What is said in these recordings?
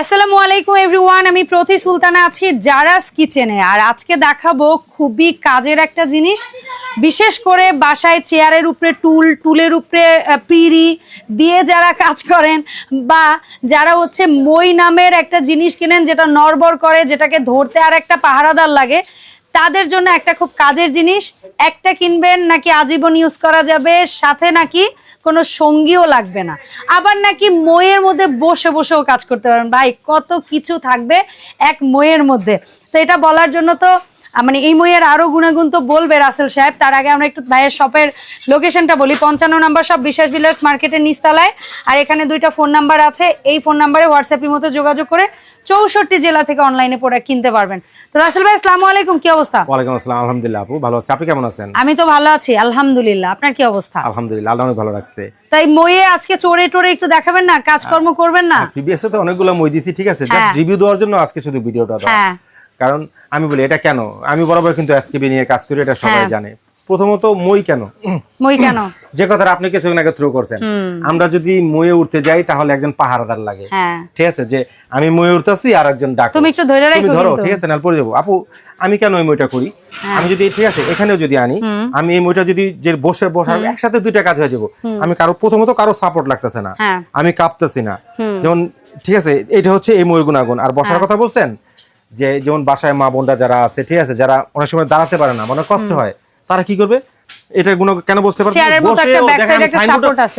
আসসালামু আলাইকুম এভরিওয়ান আমি প্রতি সুলতানা আছি জারাস কিচেনে। আর আজকে দেখাবো খুবই কাজের একটা জিনিস। বিশেষ করে বাসায় চেয়ারের উপরে টুল, টুলের উপরে পিড়ি দিয়ে যারা কাজ করেন বা যারা হচ্ছে মই নামের একটা জিনিস কিনেন যেটা নড়বড় করে, যেটাকে ধরতে আর একটা পাহারাদার লাগে, তাদের জন্য একটা খুব কাজের জিনিস। একটা কিনবেন নাকি আজীবন ইউজ করা যাবে, সাথে নাকি কোনো সঙ্গীও লাগবে না। আবার নাকি মইয়ের মধ্যে বসে বসেও কাজ করতে পারেন। ভাই, কত কিছু থাকবে এক মইয়ের মধ্যে। তো এটা বলার জন্য তো মানে এই মইয়ের আরও গুণাগুণ তো বলবে রাসেল সাহেব। তার আগে আমরা একটু ভাইয়ের শপের লোকেশনটা বলি। পঞ্চান্ন নাম্বার সব বিশ্বাস বিলার্স মার্কেটের নিচতলায়। আর এখানে দুইটা ফোন নাম্বার আছে। এই ফোন নাম্বারে হোয়াটসঅ্যাপের মতো যোগাযোগ করে চৌষট্টি জেলা থেকে অনলাইনে প্রোডাক্ট কিনতে পারবেন। তো রাসেল ভাই আসসালামু আলাইকুম। কি অবস্থা? ওয়ালাইকুম আসসালাম। আলহামদুলিল্লাহ আপু ভালো আছে। আপনি কেমন আছেন? আমি তো ভালো আছি আলহামদুলিল্লাহ। আপনার কি অবস্থা? আলহামদুলিল্লাহ আল্লাহ অনেক ভালো রাখছে। তাই মইয়ে আজকে চোরে টোরে একটু দেখাবেন না? কাজকর্ম করবেন না? প্রিভিয়াস তো অনেকগুলো মই দিছি ঠিক আছে? হ্যাঁ। জাস্ট রিভিউ দেওয়ার জন্য আজকে শুধু ভিডিওটা হ্যাঁ। কারণ আমি বলি এটা কেন? আমি বরাবর কিন্তু এসকেবি নিয়ে কাজ করি এটা সবাই হ্যাঁ। জানে। প্রথমত মই কেন? মই কেন? যে কথাটা আপনি কিছুক্ষণ আগে থ্রো করছেন। আমরা যদি ময়ে উঠতে যাই তাহলে একজন পাহারাদার লাগে। হ্যাঁ। ঠিক আছে? যে আমি ময়ে উঠতেছি আর একজন ডাক। তুমি একটু ধরে রাখো ধরো ঠিক আছে? নাল পড়ে যাব। আপু আমি কেন এই মইটা করি? হ্যাঁ। আমি যদি ঠিক আছে এখানেও যদি আনি আমি এই মইটা যদি যে বসে বসার একসাথে দুইটা কাজ হয়ে যাব। আমি কারও প্রথমত কারও সাপোর্ট লাগতেছে না। আমি কাঁপতেছি না। যেমন ঠিক আছে এটা হচ্ছে এই ময়ূর গুণাগুণ। আর। বসার কথা বলছেন? যে যেমন বাসায় মা বোনরা যারা আছে ঠিক আছে যারা অনেক সময় দাঁড়াতে পারে না মানে কষ্ট হয় তারা কি করবে? এটা গুণ কেন বুঝতে পারব।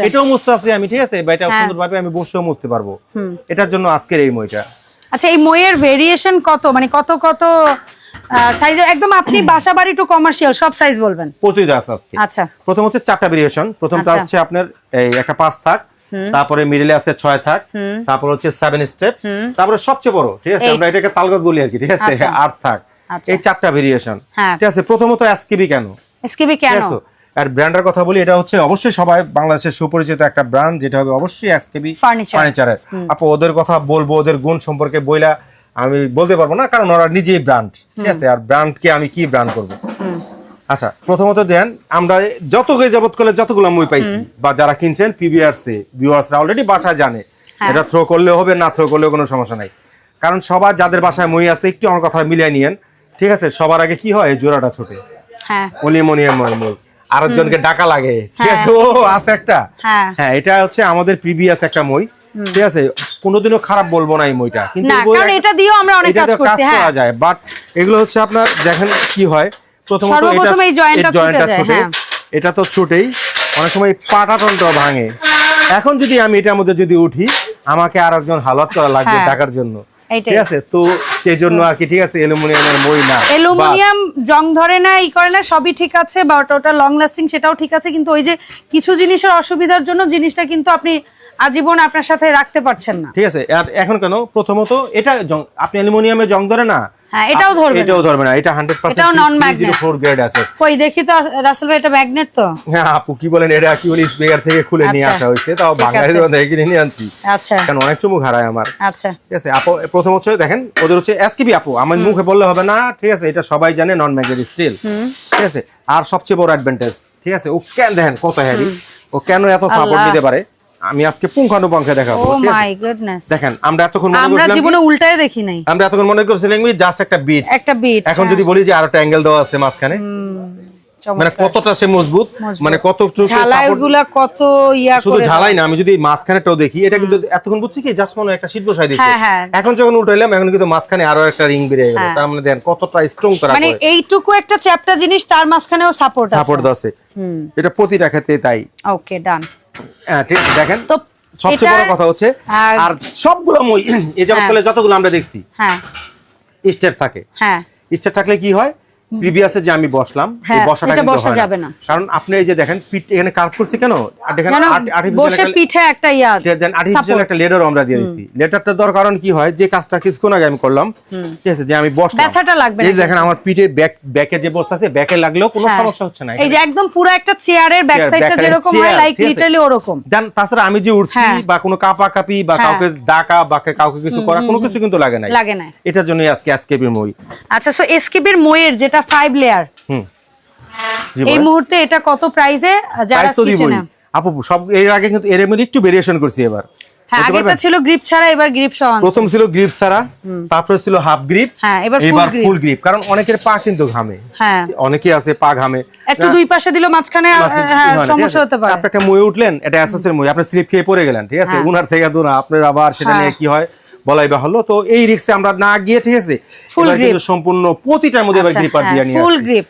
এটাও মুছতে আছে আমি ঠিক আছে বা এটা হ্যাঁ। সুন্দরভাবে আমি বসেও মুছতে পারব। এটার জন্য আজকের এই মইটা। আচ্ছা এই মইয়ের ভেরিয়েশন কত? মানে কত কত সাইজের একদম আপনি বাসা বাড়ি টু কমার্শিয়াল সব সাইজ বলবেন। প্রতিটা আছে আজকে। আচ্ছা। প্রথম হচ্ছে চারটা ভেরিয়েশন প্রথমটা আচ্ছা। হচ্ছে আপনার এই একটা পাঁচ থাক তারপরে মিডিলে আছে ছয় থাক তারপর হচ্ছে সেভেন স্টেপ তারপরে সবচেয়ে বড় ঠিক আছে? আমরা এটাকে তালগাছ বলি আর কি ঠিক আছে? আচ্ছা। আট থাক। আচ্ছা। এই চারটা ভেরিয়েশন হ্যাঁ। ঠিক আছে? প্রথমত এসকেবি কেন? এসকেবি কেন? আর ব্র্যান্ডের কথা বলি এটা হচ্ছে অবশ্যই সবাই বাংলাদেশের সুপরিচিত একটা ব্র্যান্ড যেটা হবে অবশ্যই এসকেবি। ফার্নিচারের আপু ওদের কথা বলব ওদের গুণ সম্পর্কে বইলা আমি বলতে পারব না কারণ ওরা নিজেই ব্র্যান্ড ঠিক আছে? আর ব্র্যান্ডকে আমি কি ব্র্যান্ড করব? আচ্ছা প্রথমত দেন আমরা যত যাবত করলে যতগুলো মই পাইছি বা যারা কিনছেন পিবিআরসি ভিউয়ার্সরা অলরেডি বাসায় জানে। হ্যাঁ। এটা থ্রো করলেও হবে না থ্রো করলেও কোনো সমস্যা নাই। কারণ সবার যাদের বাসায় মই আছে একটু আমার কথা মিলিয়ে নিয়েন। ঠিক আছে সবার আগে কি হয় জোড়াটা ছোটে। হ্যাঁ। অনিয়মনিয়ম মই আরেকজনকে ডাকা লাগে। ঠিক আছে ও আছে একটা। হ্যাঁ। হ্যাঁ এটা হচ্ছে আমাদের প্রিভিয়াস একটা মই। ঠিক আছে কোনোদিনও খারাপ বলব না এই মইটা। কিন্তু এটা দিয়েও আমরা অনেক কাজ দিয়ে করছি হ্যাঁ। করা যায় বাট এগুলো হচ্ছে আপনার দেখেন কি হয়। প্রথমত এটা এই জয়েন্টটা ছোটে হ্যাঁ। এটা তো ছুটেই। অনেক সময় পাটাটনটা ভাঙে। এখন যদি আমি এটার মধ্যে যদি উঠি আমাকে আর একজন হালত করা লাগবে হ্যাঁ। টাকার জন্য। ঠিক আছে? তো সেই জন্য আর কি ঠিক আছে? অ্যালুমিনিয়ামের মই না। অ্যালুমিনিয়াম জং ধরে না ই করে না সবই ঠিক আছে বা ওটা ওটা লং লাস্টিং সেটাও ঠিক আছে কিন্তু ওই যে কিছু জিনিসের অসুবিধার জন্য জিনিসটা কিন্তু আপনি আজীবন আপনার সাথে রাখতে পারছেন না। ঠিক আছে? আর এখন কেন? প্রথমত এটা আপনি অ্যালুমিনিয়ামে জং ধরে না হ্যাঁ, এটাও ধরবে এটাও ধরবে না এটা হান্ড্রেড এটাও non-magnet। ফোর গ্রেড আছে। কই দেখি তো রাসেল ভাই এটা ম্যাগনেট তো? হ্যাঁ আপু কি বলেন এটা কি বলি স্পিকার থেকে খুলে নিয়ে আচ্ছা। আসা হয়েছে তাও ঠিক বাঙালি দোকান থেকে কিনে নিয়ে আনছি। আচ্ছা। কারণ অনেক চুমুক হারায় আমার। আচ্ছা। ঠিক আছে আপু প্রথম হচ্ছে দেখেন ওদের হচ্ছে এসকিবি আপু আমার মুখে বললে হবে না ঠিক আছে এটা সবাই জানে নন ম্যাগনেটিক স্টিল ঠিক আছে আর সবচেয়ে বড় অ্যাডভান্টেজ ঠিক আছে ও কেন দেখেন কত হ্যারি ও কেন এত সাপোর্ট দিতে পারে? আমি আজকে পুঙ্খানুপুঙ্খে দেখাবো ও মাই গুডনেস দেখেন আমরা এতক্ষণ মনে আমরা জীবনে উল্টায় দেখি নাই। আমরা এতক্ষণ মনে করছিলাম জাস্ট একটা বিট একটা বিট এখন যদি বলি যে আর একটা অ্যাঙ্গেল দেওয়া আছে মাঝখানে মানে কতটা সে মজবুত। মানে কত ঝালাইগুলা কত ইয়া শুধু ঝালাই না আমি যদি মাঝখানেটাও দেখি এটা কিন্তু এতক্ষণ বুঝছি কি? জাস্ট মনে একটা শীত বসাই দিচ্ছে হ্যাঁ, হ্যাঁ। এখন যখন উল্টাইলাম এখন কিন্তু মাঝখানে আরও একটা রিং বেরিয়ে গেল। হ্যাঁ। তার মানে দেন কতটা স্ট্রং করা মানে এইটুকু একটা চ্যাপ্টা জিনিস তার মাঝখানেও সাপোর্ট আছে। সাপোর্ট আছে এটা প্রতিটা ক্ষেত্রে তাই। ওকে ডান হ্যাঁ, ঠিক দেখেন। তো সবচেয়ে বড় কথা হচ্ছে আর- সবগুলো মই এই যাবত হ্যাঁ। যতগুলো আমরা দেখছি হ্যাঁ। স্টেট থাকে। হ্যাঁ। স্টেট থাকলে কি হয়? প্রিভিয়াসে যে আমি বসলাম এই হ্যাঁ, বসাটা কিন্তু বসা যাবে না। কারণ আপনি এই যে দেখেন পিঠ এখানে কার্ভ করছি কেন? আর দেখেন যেন আর্টি- artificial বসে পিঠে একটা ইয়া দেন আর্টিফিশিয়াল একটা লেডারও আমরা দিয়ে দিছি। লেডারটা দেওয়ার কারণ কি হয় যে কাজটা কিছুক্ষণ আগে আমি করলাম ঠিক আছে যে আমি বসলাম। ব্যথাটা লাগবে এই দেখেন আমার পিঠে ব্যাক ব্যাকে যে বসতে ব্যাকে লাগলেও কোনো হ্যাঁ। সমস্যা হচ্ছে না। এই যে একদম পুরো একটা চেয়ারের ব্যাক সাইডটা যেরকম হয় লাইক লিটারালি ওরকম। দেন তাছাড়া আমি যে উঠছি হ্যাঁ। বা কোনো কাপা কাপি বা। কাউকে ডাকা বা কাউকে কিছু করা কোনো কিছু কিন্তু লাগে নাই। লাগে না এটার জন্যই আজকে আজকেবির মই। আচ্ছা সো এসকেবির মোয়ের যেটা ফাইভ লেয়ার হুম। এই মুহূর্তে এটা কত প্রাইসে যারা কিচেনে আপু সব এর আগে কিন্তু এর মধ্যে একটু ভেরিয়েশন করছি এবার। হ্যাঁ বলতে ছিল গ্রিপ ছাড়া এবার গ্রিপ সহ প্রথম ছিল গ্রিপ ছাড়া তারপরে ছিল হাফ গ্রিপ হ্যাঁ, এবার ফুল গ্রিপ কারণ অনেকের পা কিন্তু ঘামে। হ্যাঁ। অনেকে আছে পা ঘামে। একটু দুই পাশে দিল মাঝখানে হ্যাঁ হয় সমস্যা হতে পারে। আপনি একটা মই উঠলেন এটা অ্যাসেসের মই আপনি স্লিপ খেয়ে পড়ে গেলেন ঠিক আছে? হ্যাঁ। উনার থেকে দুনা আপনার আবার সেটা হ্যাঁ। নিয়ে কি হয়? বলাই বা হলো তো এই রিক্সে আমরা না গিয়ে ঠিক আছে সম্পূর্ণ প্রতিটার মধ্যে গ্রিপার দিয়ে নিয়ে full আসছি। grip।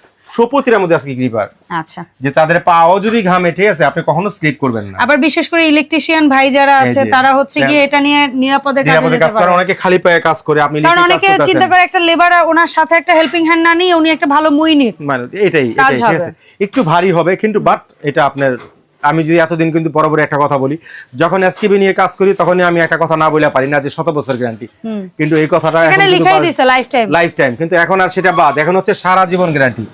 মধ্যে আজকে গ্রিপার আচ্ছা। যে তাদের পাও যদি ঘামে ঠিক আছে আপনি কখনো স্লিপ করবেন না। আবার বিশেষ করে ইলেকট্রিশিয়ান ভাই যারা আছে তারা হচ্ছে হ্যাঁ। গিয়ে এটা নিয়ে নিরাপদে কাজ পারে অনেকে খালি পায়ে কাজ করে আপনি কারণ অনেকে চিন্তা করে একটা লেবার ওনার সাথে একটা হেল্পিং হ্যান্ড না নিয়ে উনি একটা ভালো মই নিক। মানে এটাই এটাই ঠিক আছে। একটু ভারী হবে কিন্তু বাট এটা আপনার আমি যদি এতদিন কিন্তু বরাবর একটা কথা বলি যখন এসকিবি নিয়ে কাজ করি তখনই আমি একটা কথা না বলে পারি না যে শত বছর গ্যারান্টি কিন্তু এই কথাটা এখানে লাইফ টাইম কিন্তু এখন আর সেটা বাদ। এখন হচ্ছে সারা জীবন গ্যারান্টি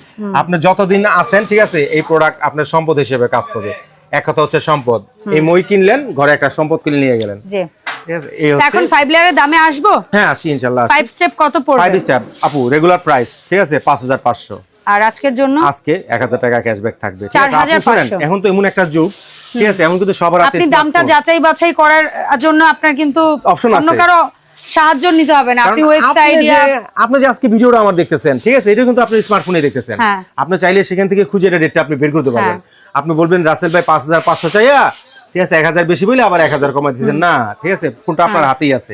আপনি যতদিন আছেন ঠিক আছে এই প্রোডাক্ট আপনার সম্পদ হিসেবে কাজ করবে। এক কথা হচ্ছে সম্পদ। এই মই কিনলেন ঘরে একটা সম্পদ কিনে নিয়ে গেলেন। এখন লেয়ারের দামে আসব? হ্যাঁ আসি স্টেপ কত আপু রেগুলার প্রাইস ঠিক আছে পাঁচ হাজার পাঁচশো। আর আজকের জন্য আজকে এক হাজার টাকা ক্যাশব্যাক থাকবে। 4500 এখন তো এমন একটা যুগ ঠিক আছে এখন কিন্তু সবার হাতে আপনি দামটা যাচাই বাছাই করার জন্য আপনার কিন্তু Option অন্য কারও সাহায্য নিতে হবে না। আপনি ওয়েবসাইট আপনি যে- আজকে ভিডিওটা আমার দেখতেছেন ঠিক আছে এটা কিন্তু আপনি স্মার্টফোনে দেখতেছেন। হ্যাঁ। আপনি চাইলে সেখান থেকে খুঁজে এটা ডেটটা আপনি বের করতে পারবেন। আপনি বলবেন রাসেল ভাই পাঁচ হাজার পাঁচশো চাইয়া ঠিক আছে এক হাজার বেশি বলে আবার এক হাজার কমাই দিচ্ছেন না ঠিক আছে ফোনটা আপনার হাতেই আছে।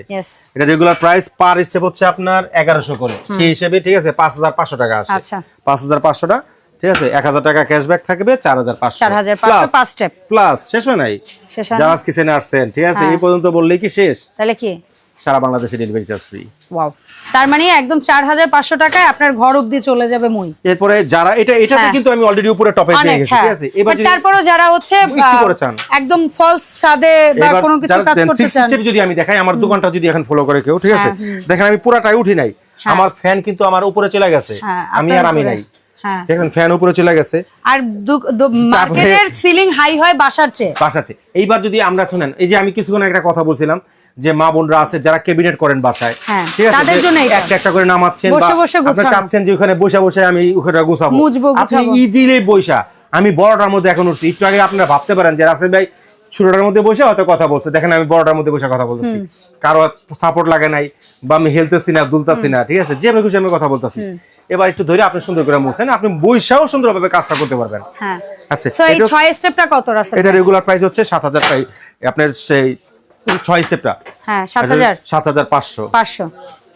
এটা রেগুলার প্রাইস পার স্টেপ হচ্ছে আপনার এগারোশো করে। সেই হিসেবে ঠিক আছে পাঁচ হাজার পাঁচশো টাকা আসে আচ্ছা। পাঁচ হাজার পাঁচশোটা ঠিক আছে এক হাজার টাকা ক্যাশব্যাক থাকবে চার হাজার পাঁচশো। 4500 পাঁচ step। প্লাস শেষ হয় নাই? হয় যারা কিচেনে আসছেন ঠিক আছে হ্যাঁ। এই পর্যন্ত বললেই কি শেষ? তাহলে কি? সারা বাংলাদেশে ডেলিভারি চার্জ ফ্রি ওয়াও তার মানে একদম চার হাজার পাঁচশো টাকায় আপনার ঘর অব্দি চলে যাবে মই। এরপরে যারা এটা এটাতে হ্যাঁ। কিন্তু আমি অলরেডি উপরে টপে পেয়ে গেছি হ্যাঁ। ঠিক আছে? এবার যদি তারপরও যারা হচ্ছে একটু করে চান। একদম ফলস সাদে বা কোনো কিছু কাজ করতে চান। step যদি আমি দেখাই আমার দোকানটা যদি এখন ফলো করে কেউ ঠিক আছে? হ্যাঁ, দেখেন আমি পুরাটাই উঠি নাই। আমার ফ্যান কিন্তু আমার উপরে চলে গেছে। আমি আর আমি নাই। দেখেন ফ্যান উপরে চলে গেছে। আর মার্কেটের সিলিং হাই হয় বাসার চেয়ে। বাসাচ্ছে এইবার যদি আমরা শুনেন এই যে আমি কিছুক্ষণ একটা কথা বলছিলাম যে মা বোনরা আছে যারা ক্যাবিনেট করেন বাসায়। হ্যাঁ, ঠিক আছে তাদের জন্য। একটা একটা করে নামাচ্ছেন আপনি চাচ্ছেন যে ওখানে বসে বসে আমি ওখানে গুছাবো। আপনি ইজিলি বইসা। আমি বড়টার মধ্যে এখন উঠছি। একটু আগে আপনারা ভাবতে পারেন যে রাসেল ভাই ছোটটার মধ্যে বসে হয়তো কথা বলছে। দেখেন আমি বড়টার মধ্যে বসে কথা বলতেছি। কারও সাপোর্ট লাগে নাই বা আমি হেলতেছি না দুলতাছি না ঠিক আছে? যে আমি খুশি আমি কথা বলতেছি। এবার একটু ধরে আপনি সুন্দর করে মুছেন। আপনি বইসাও সুন্দরভাবে কাজটা করতে পারবেন। হ্যাঁ। আচ্ছা এই ছয় স্টেপটা কত রাসেল এটা রেগুলার প্রাইস হচ্ছে সাত হাজার প্রাইস আপনার সেই ছয় স্টেপটা হ্যাঁ সাত হাজার। সাত হাজার পাঁচশো। পাঁচশো।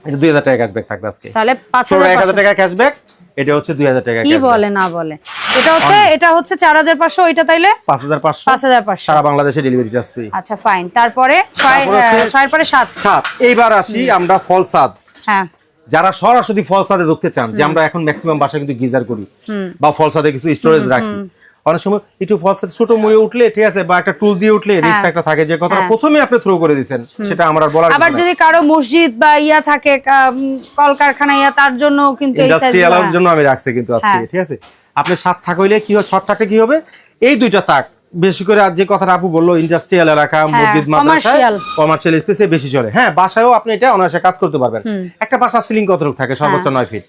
এটা দুই হাজার টাকা ক্যাশব্যাক থাকবে আজকে। তাহলে পাঁচ হাজার হাজার টাকা ক্যাশব্যাক এটা হচ্ছে দুই হাজার টাকা কি বলে না বলে। এটা হচ্ছে এটা হচ্ছে চার হাজার পাঁচশো ওইটা তাইলে? পাঁচ হাজার পাঁচশো। পাঁচ হাজার পাঁচশো। সারা বাংলাদেশে ডেলিভারি চার্জ ফ্রি আচ্ছা ফাইন তারপরে ছয় ছয়ের পরে সাত। সাত। এইবার আসি আমরা ফল সাদ হ্যাঁ। যারা সরাসরি ফল সাদে ঢুকতে চান যে আমরা এখন ম্যাক্সিমাম বাসায় কিন্তু গিজার করি বা ফল সাদে কিছু স্টোরেজ রাখি। অনেক সময় একটু ফল সাথে ছোট ময়ে উঠলে ঠিক আছে বা একটা টুল দিয়ে উঠলে রিস্ক একটা থাকে যে কথাটা হ্যাঁ। প্রথমে আপনি থ্রো করে দিচ্ছেন সেটা আমার আর বলার আবার যদি কারও মসজিদ বা ইয়া থাকে কলকারখানা ইয়া তার জন্য কিন্তু এই ইন্ডাস্ট্রিয়াল size- জন্য আমি রাখছি কিন্তু আজকে হ্যাঁ। ঠিক আছে? আপনি সাত থাক হইলে কি হয় ছট থাকলে কি হবে? এই দুইটা তাক বেশি করে যে কথাটা আপু বলল ইন্ডাস্ট্রিয়াল এলাকা মসজিদ মাদ্রাসা কমার্শিয়াল স্পেসে বেশি চলে। হ্যাঁ বাসায়ও আপনি এটা অনায়াসে কাজ করতে পারবেন। একটা বাসার সিলিং কতটুকু থাকে? সর্বোচ্চ হ্যাঁ। নয় ফিট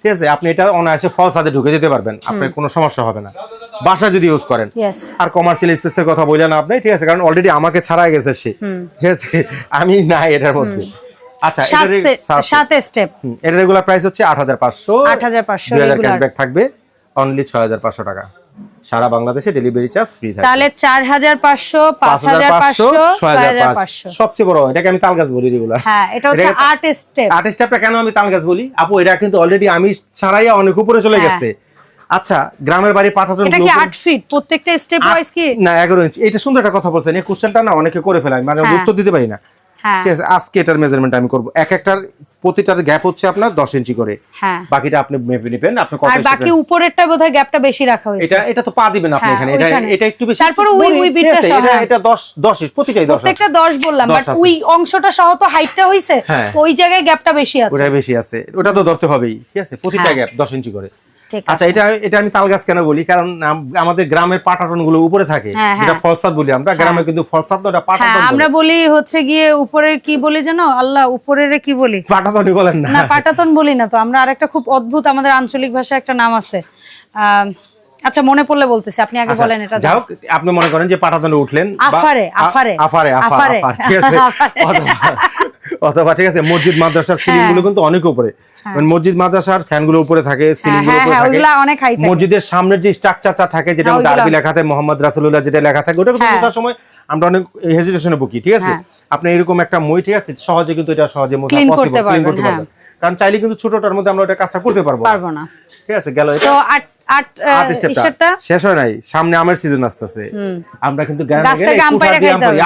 ঠিক আছে? আপনি এটা অনায়াসে ফল সাথে ঢুকে যেতে পারবেন। আপনার কোনো সমস্যা হবে না। বাসা যদি ইউজ করেন। আর কমার্শিয়াল স্পেসের কথা বললেন আপনি ঠিক আছে? কারণ অলরেডি আমাকে ছাড়া গেছে সে। ঠিক আছে? আমি নাই এটার মধ্যে। আচ্ছা সাত এটা রে- step- সাত সাত স্টেপ এর রেগুলার প্রাইস হচ্ছে আট হাজার পাঁচশো। 8,500 দুই ক্যাশব্যাক থাকবে। অনলি ছয় হাজার পাঁচশো টাকা। সারা বাংলাদেশে ডেলিভারি চার্জ ফ্রি তাহলে সবচেয়ে বড় এটাকে আমি তালগাছ বলি রেগুলার হ্যাঁ এটা হচ্ছে আট স্টেপ আট স্টেপটা কেন আমি তালগাছ বলি? আপু এটা কিন্তু অলরেডি আমি ছাড়াইয়া অনেক উপরে চলে হ্যাঁ। গেছে। আচ্ছা গ্রামের বাড়ি পাঠাতেন এটা কি আট ফিট প্রত্যেকটা স্টেপ ওয়াইজ কি? না এগারো ইঞ্চি এটা সুন্দর একটা কথা বলছেন। এই কোশ্চেনটা না অনেকে করে ফেলে। আমি মানে হ্যাঁ। উত্তর দিতে পারি না। হ্যাঁ। ঠিক আছে আজকে এটার মেজারমেন্ট আমি করব। এক একটার প্রতিটার গ্যাপ হচ্ছে আপনার দশ ইঞ্চি করে। হ্যাঁ। বাকিটা আপনি মেপে নেবেন আপনি কত আর বাকি উপরেরটা বোধহয় গ্যাপটা বেশি রাখা হয়েছে। এটা এটা তো পা দিবেন আপনি এখানে। এটা এটা একটু বেশি তারপরে ওই ঠিক বিটটা সহ, এটা। এটা 10 10 ইঞ্চ প্রতিটাই 10 প্রত্যেকটা দশ বললাম বাট। ওই অংশটা সহ তো হাইটটা হইছে ওই জায়গায় গ্যাপটা বেশি আছে। ওটা বেশি আছে। ওটা তো ধরতে হবেই। ঠিক আছে প্রতিটা। গ্যাপ 10 ইঞ্চি করে। আচ্ছা এটা এটা আমি তালগাছ কেন বলি? কারণ আমাদের গ্রামের পাটাটনগুলো উপরে থাকে। হ্যাঁ, যেটা হ্যাঁ। ফলসাদ বলি আমরা। গ্রামে কিন্তু ফলসাদ না হ্যাঁ পাটাটন আমরা বলি হচ্ছে গিয়ে উপরের কি বলি জানো আল্লাহ উপরের কি বলি? পাটাটনই বলেন না। না পাটাটন বলি না তো। আমরা আরেকটা খুব অদ্ভুত আমাদের আঞ্চলিক ভাষায় একটা নাম আছে। আম, আচ্ছা মনে পড়লে বলতেছি আপনি আগে আচ্ছা, বলেন এটা হোক আপনি মনে করেন যে পাটাতনে উঠলেন আফারে, আফারে। আফারে আফারে। ঠিক আছে অথবা- ঠিক আছে মসজিদ মাদ্রাসার সিলিংগুলো কিন্তু অনেক উপরে মানে মসজিদ মাদ্রাসার ফ্যানগুলো উপরে থাকে সিলিংগুলো হ্যাঁ, উপরে হ্যাঁ, থাকে অনেক high থাকে। মসজিদের সামনের যে স্ট্রাকচারটা থাকে যেটা হ্যাঁ, আরবি লেখা থাকে মোহাম্মদ রাসূলুল্লাহ যেটা লেখা থাকে ওটা কিন্তু হ্যাঁ। বোঝার সময় আমরা অনেক হেজিটেশনে বকি ঠিক আছে হ্যাঁ। আপনি এরকম একটা মই ঠিক আছে সহজে কিন্তু এটা সহজে possible, করতে পারবেন, হ্যাঁ। কারণ চাইলে কিন্তু ছোটটার মধ্যে আমরা এটা কাজটা করতে পারব পারব না ঠিক আছে গেল এটা শেষ হয় নাই। সামনে আমের সিজন আসতেছে। কিন্তু।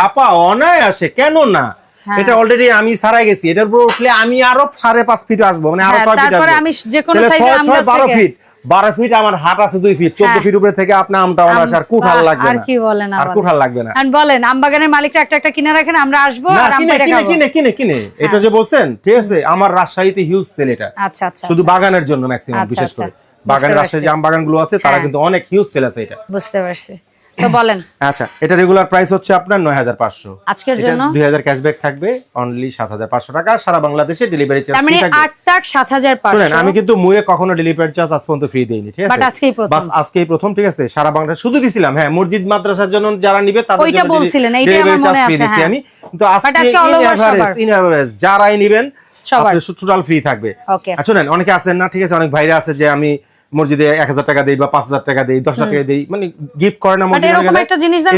আপা অনায় আসে কেন না? হ্যাঁ। এটা অলরেডি আমি সারাই গেছি। এটার উপর উঠলে আমি আরও সাড়ে পাঁচ ফিট আসব। মানে আরও হ্যাঁ, ছয় ফিট আমি যে কোনো তাহলে size এর ছয়, আম ছয়, গাছ বারো ফিট বারো ফিট আমার হাত আছে দুই ফিট চোদ্দ হ্যাঁ। ফিট উপরে থেকে আপনি আমটা অনায়াস আর কুঠাল লাগবে আর কি বলেন আর কুঠাল লাগবে না। বলেন আমবাগানের মালিকরা একটা একটা কিনে রাখেন আমরা আসব কিনে কিনে কিনে এটা যে বলছেন ঠিক আছে? আমার রাজশাহীতে হিউজ সেল এটা। আচ্ছা আচ্ছা শুধু বাগানের জন্য ম্যাক্সিমাম আচ্ছা, বিশেষ আচ্ছা। করে। বাগান বুঝতে রাজশাহী যে। আম বাগানগুলো আছে তারা হ্যাঁ। কিন্তু অনেক হিউজ সেল আছে এটা বুঝতে পারছি তো বলেন আচ্ছা এটা রেগুলার প্রাইস হচ্ছে আপনার নয় হাজার পাঁচশো আজকের জন্য? দুই হাজার ক্যাশব্যাক থাকবে অনলি সাত হাজার পাঁচশো টাকা সারা বাংলাদেশে ডেলিভারি চার্জ তার মানে থাকবে আট টাক সাত শুনেন আমি কিন্তু মুয়ে কখনো ডেলিভারি চার্জ আজ পর্যন্ত ফ্রি দেইনি ঠিক আছে But আজকেই প্রথম। বাস আজকেই প্রথম ঠিক আছে সারা বাংলাদেশ শুধু দিছিলাম হ্যাঁ মসজিদ মাদ্রাসার জন্য যারা নিবে তাদের ওইটা বলছিলেন, ডেলিভারি আমার মনে আছে, হ্যাঁ। আমি কিন্তু আজকে ইন এভারেজ যারাই নিবেন। টোটাল ফ্রি থাকবে. আর শুনেন অনেকে আছেন না ঠিক আছে অনেক ভাইরা আছে যে আমি মসজিদে এক হাজার টাকা দেই বা পাঁচ হাজার টাকা দেই দশ হাজার টাকা দেই মানে গিফট করে না গেলে। একটা জিনিস দেন,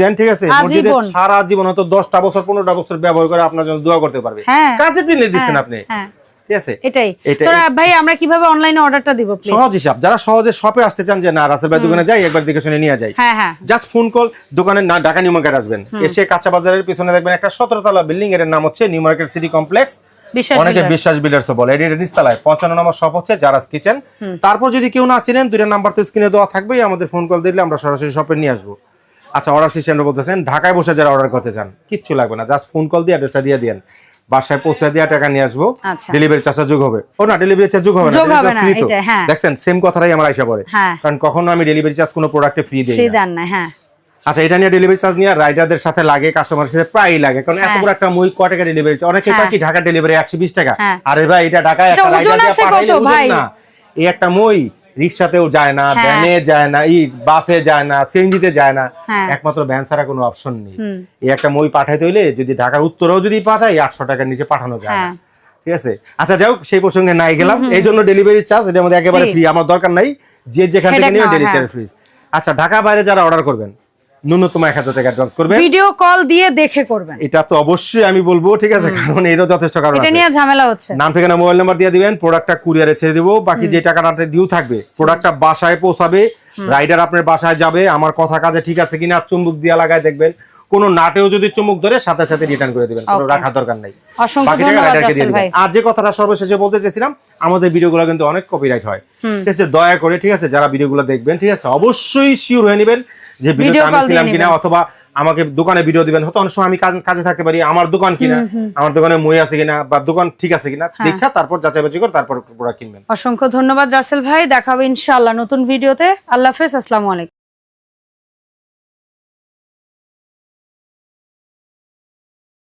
দেন ঠিক আছে? মসজিদে সারা জীবন হয়তো দশটা বছর পনেরোটা বছর ব্যবহার করে আপনার জন্য দোয়া করতে পারবে। কাজের কাজে দিলে দিচ্ছেন হ্যাঁ, আপনি। হ্যাঁ। ঠিক আছে? এটাই। তোরা ভাই আমরা কীভাবে অনলাইনে অর্ডারটা দিব প্লিজ সহজ হিসাব। যারা সহজে শপে আসতে চান যে না রাসেল ভাই দোকানে যাই একবার দেখে শুনে নিয়ে যাই। হ্যাঁ হ্যাঁ। জাস্ট ফোন কল দোকানে না ঢাকা নিউ মার্কেট আসবেন। এসে কাঁচা বাজারের পিছনে দেখবেন একটা সতেরো তলা বিল্ডিং এর নাম হচ্ছে নিউ মার্কেট সিটি কমপ্লেক্স। অনেকে বিশ্বাস বিল্ডার্স বলে। এটি নিচতলায় পঞ্চান্ন নম্বর শপ হচ্ছে জারাস কিচেন তারপর যদি কেউ না চিনেন দুইটা নাম্বার তো স্ক্রিনে দেওয়া থাকবেই আমাদের ফোন কল দিলে আমরা সরাসরি শপে নিয়ে আসব। আচ্ছা অর্ডার সিস্টেম বলতেছেন ঢাকায় বসে যারা অর্ডার করতে চান কিচ্ছু লাগবে না জাস্ট ফোন কল দিয়ে অ্যাড্রেসটা দিয়ে দেন বাসায় পৌঁছে দিয়ে টাকা নিয়ে আসব। আচ্ছা। ডেলিভারি চার্জটা যোগ হবে। ও না ডেলিভারি চার্জ যোগ হবে না free তো। হ্যাঁ। দেখছেন সেম কথাটাই আমার আইসা পড়ে হ্যাঁ। কারণ কখনো আমি ডেলিভারি চার্জ কোনো প্রোডাক্টে ফ্রি দিই ফ্রি না হ্যাঁ। আচ্ছা এটা নিয়ে ডেলিভারি চার্জ নিয়ে রাইডারদের সাথে লাগে কাস্টমার সাথে প্রায়ই লাগে কারণ এত হ্যাঁ। বড় একটা মই ক টাকা ডেলিভারি অনেকে হ্যাঁ। কয় কি ঢাকা ডেলিভারি একশো বিশ টাকা হ্যাঁ। আরে ভাই এটা ঢাকায় একটা রাইডার দিয়ে পাঠাইলে ভাই? না এই একটা মই রিক্সাতেও যায় না। ভ্যানে যায় না ই বাসে যায় না সিএনজিতে যায় না। একমাত্র ভ্যান ছাড়া কোনো অপশন নেই এই একটা মই পাঠাইতে হইলে যদি ঢাকার উত্তরেও যদি পাঠাই আটশো টাকার নিচে পাঠানো যায় না। ঠিক আছে আচ্ছা যাই হোক সেই প্রসঙ্গে নাই গেলাম এই জন্য ডেলিভারি চার্জ এটার মধ্যে একেবারে ফ্রি আমার দরকার নাই যে যেখান থেকে নিয়ে ডেলিভারি। ফ্রি আচ্ছা ঢাকা বাইরে যারা অর্ডার করবেন ন্যূনতম এক হাজার টাকা অ্যাডভান্স করবেন ভিডিও কল দিয়ে দেখে করবেন। এটা তো অবশ্যই আমি বলব ঠিক আছে? কারণ এরও যথেষ্ট কারণ এটা নিয়ে ঝামেলা হচ্ছে। নাম ঠিকানা মোবাইল নাম্বার দিয়ে দিবেন প্রোডাক্টটা কুরিয়ারে ছেড়ে দিব বাকি যে টাকাটা ডিউ থাকবে প্রোডাক্টটা বাসায় পৌঁছাবে রাইডার আপনার বাসায় যাবে আমার কথা কাজে ঠিক আছে কিনা চুম্বুক দিয়ে লাগায় দেখবেন। কোনো নাটেও যদি চুমুক ধরে সাথে সাথে রিটার্ন করে দিবেন কোনো রাখার দরকার নাই। বাকি টাকা রাইডারকে দিয়ে দিবেন। আর যে কথাটা সর্বশেষে বলতে চেয়েছিলাম আমাদের ভিডিওগুলো কিন্তু অনেক কপিরাইট হয়। ঠিক আছে? দয়া করে ঠিক আছে? যারা ভিডিওগুলো দেখবেন ঠিক আছে? অবশ্যই শিওর হয়ে নেবেন। যে ভিডিও ছিলাম কিনা অথবা আমাকে দোকানে ভিডিও দিবেন হয়তো অনেক সময় আমি কাজে থাকতে পারি আমার দোকান কিনা আমার দোকানে মই আছে কিনা বা দোকান ঠিক আছে কিনা হ্যাঁ। দেখা তারপর যাচাই বাছাই করে তারপর কিনবেন। অসংখ্য ধন্যবাদ রাসেল ভাই দেখাবো ইনশাআল্লাহ নতুন ভিডিওতে আল্লাহ হাফেজ আসসালামু আলাইকুম।